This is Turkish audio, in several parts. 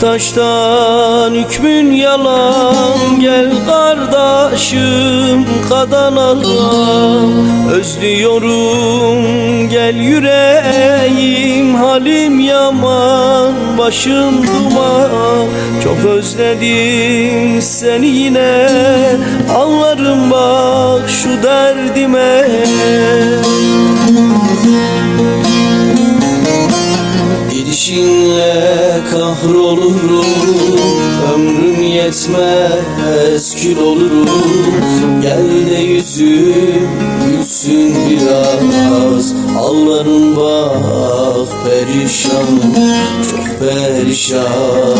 taştan hükmün yalan. Gel kardeşim kadanalara Özlüyorum gel yüreğim. Halim yaman başım duman. Çok özledim seni yine. Ağlarım bak şu derdime Gidişinle kahrolurum. Ömrüm yetmez kül olurum. Gel de yüzüm gülsün biraz. Ağlarım bak perişan Çok perişan.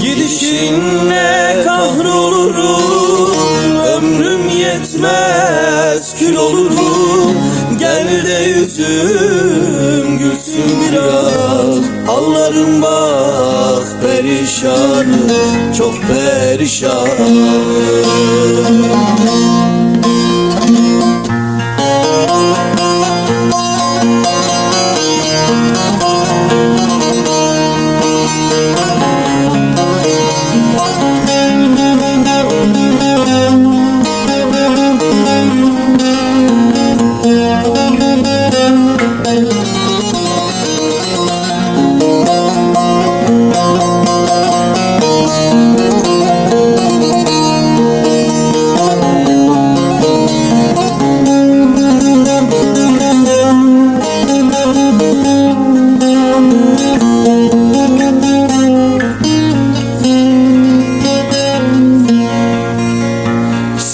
Gidişinle kahrolurum. Ömrüm yetmez kül olurum. Gel de yüzüm Ağlarım bak perişan Çok perişan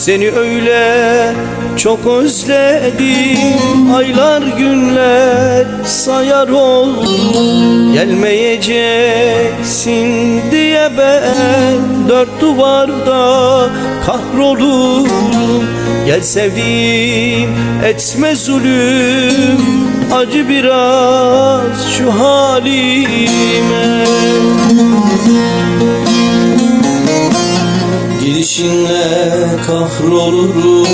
Seni öyle çok özledim. Aylar günler sayar oldum. Gelmeyeceksin diye ben Dört duvarda kahrolurum. Gel sevdiğim etme zulüm. Acı biraz şu halime Gidişinle kahrolurum.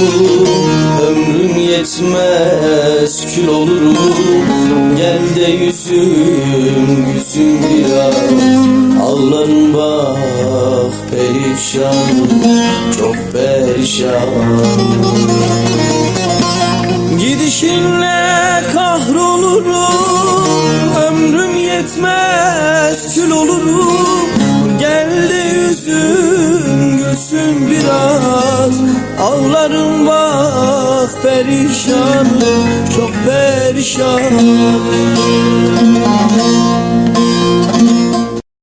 Ömrüm yetmez kül olurum. Gel de yüzüm gülsün biraz. Ağlarım bak perişan. Çok perişan. Gidişinle kahrolurum. Ömrüm yetmez kül olurum Ağlarım bak perişan Çok perişan